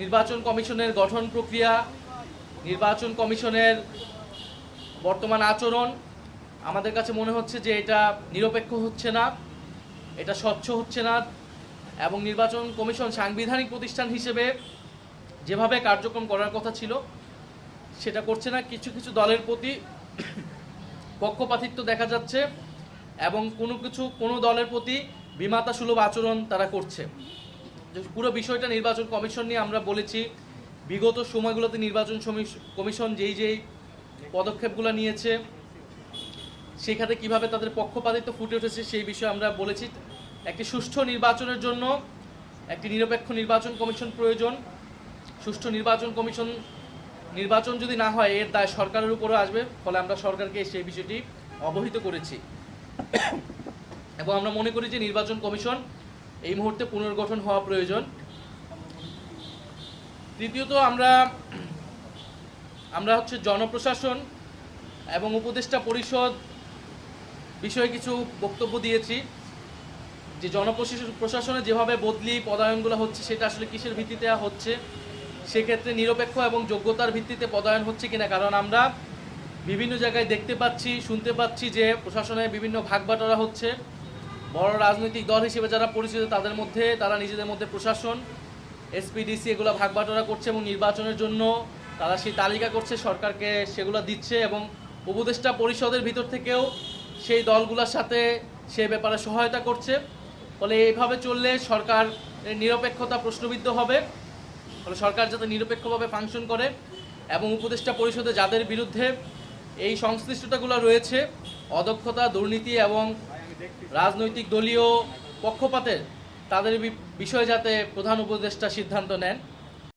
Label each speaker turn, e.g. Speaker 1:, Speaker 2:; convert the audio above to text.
Speaker 1: নির্বাচন কমিশনের গঠন প্রক্রিয়া, নির্বাচন কমিশনের বর্তমান আচরণ, আমাদের কাছে মনে হচ্ছে যে এটা নিরপেক্ষ হচ্ছে না, এটা স্বচ্ছ হচ্ছে না, এবং নির্বাচন কমিশন সাংবিধানিক প্রতিষ্ঠান হিসেবে যেভাবে কার্যক্রম করার কথা ছিল, সেটা করছে না। কিছু কিছু দলের প্রতি পক্ষপাতিত্ব দেখা যাচ্ছে, এবং কোনো কিছু কোনো দলের প্রতি বিমাতা সুলভ আচরণ তারা করছে। পুরো বিষয়টা নির্বাচন কমিশন নিয়ে আমরা বলেছি। বিগত সময়গুলোতে নির্বাচন কমিশন যেই যেই পদক্ষেপগুলো নিয়েছে, সেখানে কীভাবে তাদের পক্ষপাতিত্ব ফুটে উঠেছে সেই বিষয়ে আমরা বলেছি। একটি সুষ্ঠু নির্বাচনের জন্য একটি নিরপেক্ষ নির্বাচন কমিশন প্রয়োজন। সুষ্ঠু নির্বাচন কমিশন, নির্বাচন যদি না হয়, এর দায় সরকারের উপরও আসবে। ফলে আমরা সরকারকে সেই বিষয়টি অবহিত করেছি। এবং আমরা মনে করি যে নির্বাচন কমিশন এই মুহূর্তে পুনর্গঠন হওয়া প্রয়োজন। তৃতীয়ত, আমরা আমরা হচ্ছে জনপ্রশাসন এবং উপদেষ্টা পরিষদ বিষয়ে কিছু বক্তব্য দিয়েছি। যে জনপ্রশাসন প্রশাসনে যেভাবে বদলি পদায়নগুলো হচ্ছে, সেটা আসলে কিসের ভিত্তিতে হচ্ছে? সেক্ষেত্রে নিরপেক্ষ এবং যোগ্যতার ভিত্তিতে পদায়ন হচ্ছে কিনা? কারণ আমরা বিভিন্ন জায়গায় দেখতে পাচ্ছি, শুনতে পাচ্ছি যে প্রশাসনে বিভিন্ন ভাগবাটোয়ারা হচ্ছে। বড় রাজনৈতিক দল হিসেবে যারা পরিচিত, তাদের মধ্যে, তারা নিজেদের মধ্যে প্রশাসন এসপিডিসি এগুলো ভাগবাটোয়ারা করছে এবং নির্বাচনের জন্য তারা সেই তালিকা করছে, সরকারকে সেগুলো দিচ্ছে এবং উপদেষ্টা পরিষদের ভিতর থেকেও সেই দলগুলোর সাথে সে ব্যাপারে সহায়তা করছে। ফলে এইভাবে চললে সরকার নিরপেক্ষতা প্রশ্নবিদ্ধ হবে। ফলে সরকার যাতে নিরপেক্ষভাবে ফাংশন করে এবং উপদেষ্টা পরিষদে যাদের বিরুদ্ধে এই সংশ্লিষ্টতাগুলো রয়েছে, অদক্ষতা, দুর্নীতি এবং রাজনৈতিক দলীয় পক্ষপাতের তাদের বিষয়ে যাতে প্রধান উপদেষ্টা সিদ্ধান্ত নেন।